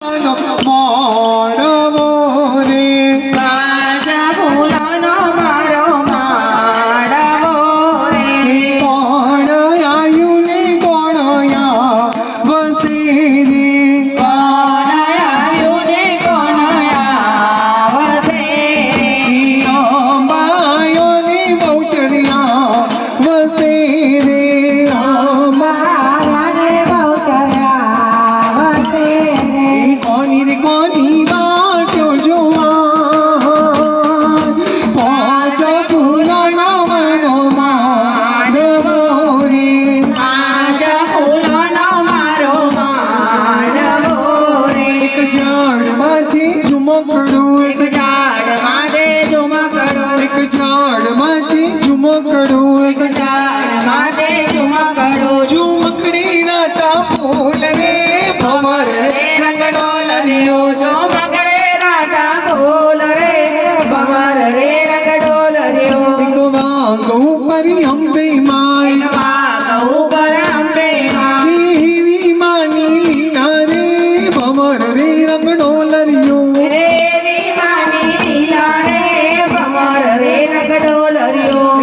Mọi. ચુમકડું એક ઝાડ મારે ચુમકડું એક ઝાડમાંથી એક ઝાડ મારે ચુમકડું ચુમકડી ના તાપો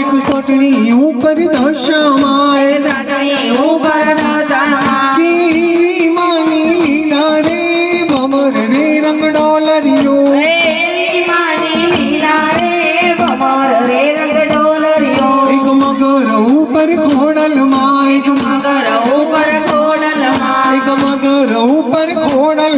એક સોટણી ઉપર દશામાં કેવી માની લીલા રે ભમર રે રંગડો લરિયો. એક મગર ઉપર ખોડલ માં એક મગર ઉપર ખોડલ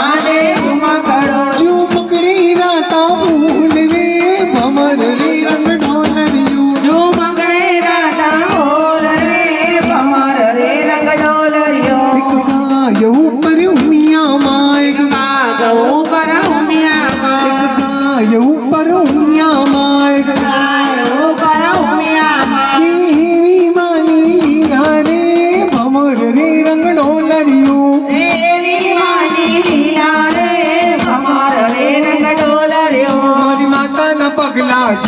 March.